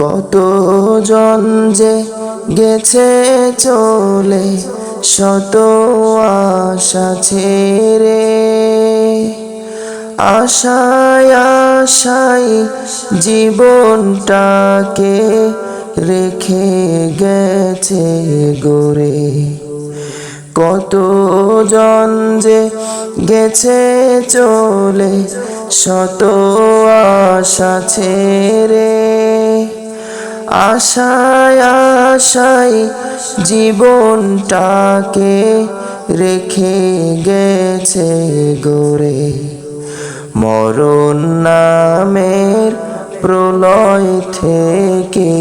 কত জন যে গেছে চলে শত আশা ছেড়ে। আশায় আশায় জীবনটাকে রেখে গেছে গোরে কত জন যে গেছে চলে শত আশা ছেড়ে। আশায় আশায় জীবনটাকে রেখে গেছে গোরে। মরণ নামের প্রলয় থেকে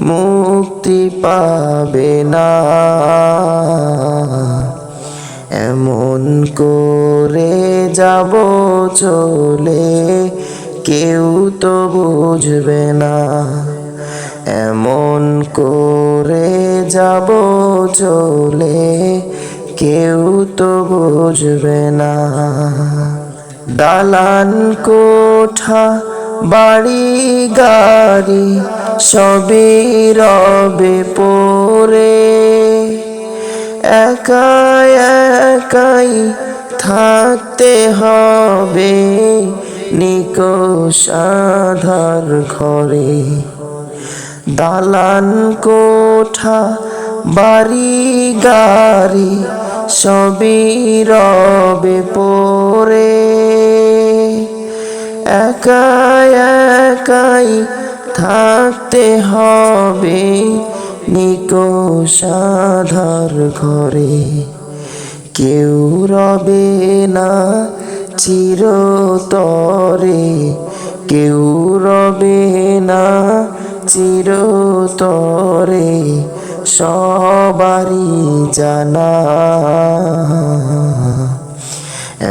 মুক্তি পাবে না। এমন করে যাব চলে কেউ তো বুঝবে না। এমন করে যাব চলে, কেউ তো বুঝবে না। দালান কোঠা, বাড়ি গাড়ি, সবই রবে পরে একাই একাই থাকতে হবে নিকো সাধার ঘরে। দালান কোঠা, বাড়ি, গাড়ি সবই রবে পরে একাই একাই থাকতে হবে নিকোষাধার ঘরে। কেউ রবে না চিরতরে, কেউ রবে না চিরতরে সবারই জানা।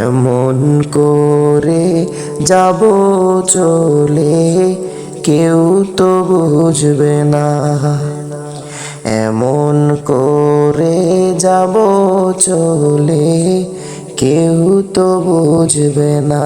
এমন করে যাব চলে কেউ তো বুঝবে না। এমন করে যাব চলে কেউ তো বুঝবে না।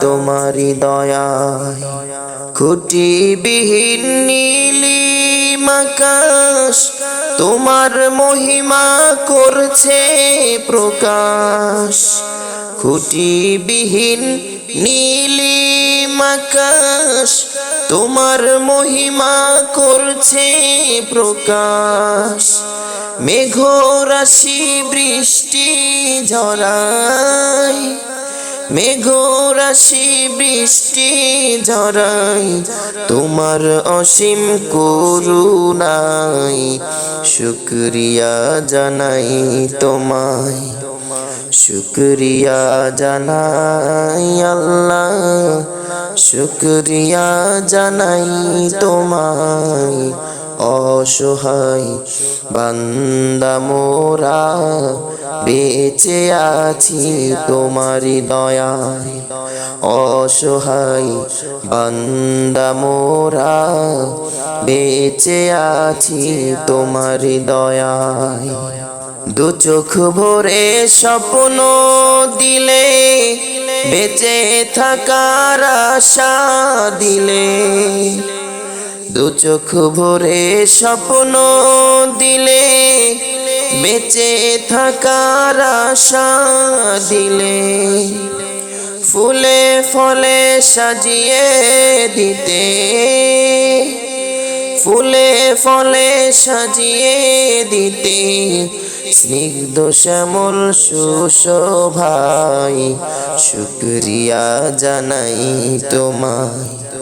তোমারি দয়ায় খুঁটিবিহীন নীলি আকাশ তোমার মহিমা করছে প্রকাশ। খুঁটিবিহীন নীলি আকাশ তোমার মহিমা করছে প্রকাশ। মেঘরাশি বৃষ্টি ঝরায় মেঘরাশি বৃষ্টি ঝরাই তোমার অসীম করুণাই। শুক্রিয়া জানাই তোমায়, শুক্রিয়া জানাই আল্লাহ। শুক্রিয়া জানাই তোমায় অসহায় বান্দা মোরা, বেঁচে আছি তোমারি দয়ায়। অসহায় বান্দা মোরা, বেঁচে আছি তোমারি দয়ায়। দু চোখ ভরে স্বপ্ন দিলে, বেঁচে থাকার আশা দিলে। দু চোখ ভরে স্বপ্ন দিলে, বেঁচে থাকার আশা দিলে। ফুলে ফলে সাজিয়ে দিতে, ফুলে ফলে সাজিয়ে দিতে। স্নিগ্ধ শ্যামল সুশোভাই, শুক্রিয়া জানাই তোমায়।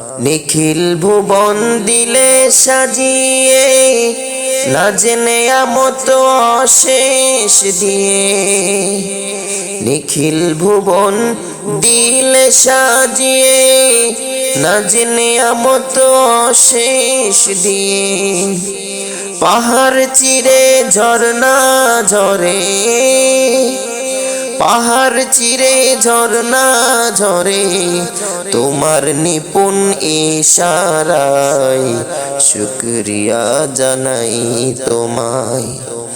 নিখিল ভুবন দিলে সাজিয়ে নাজনে আমত অশেষ দিয়ে। নিখিল ভুবন দিলে সাজিয়ে নাজনে আমত অশেষ দিয়ে। পাহাড় চিরে ঝর্ণা ঝরে পাহাড় চিরে ঝরনা ঝরে তোমার নিপুণ ইশারায় শুক্রিয়া জানাই তোমায়।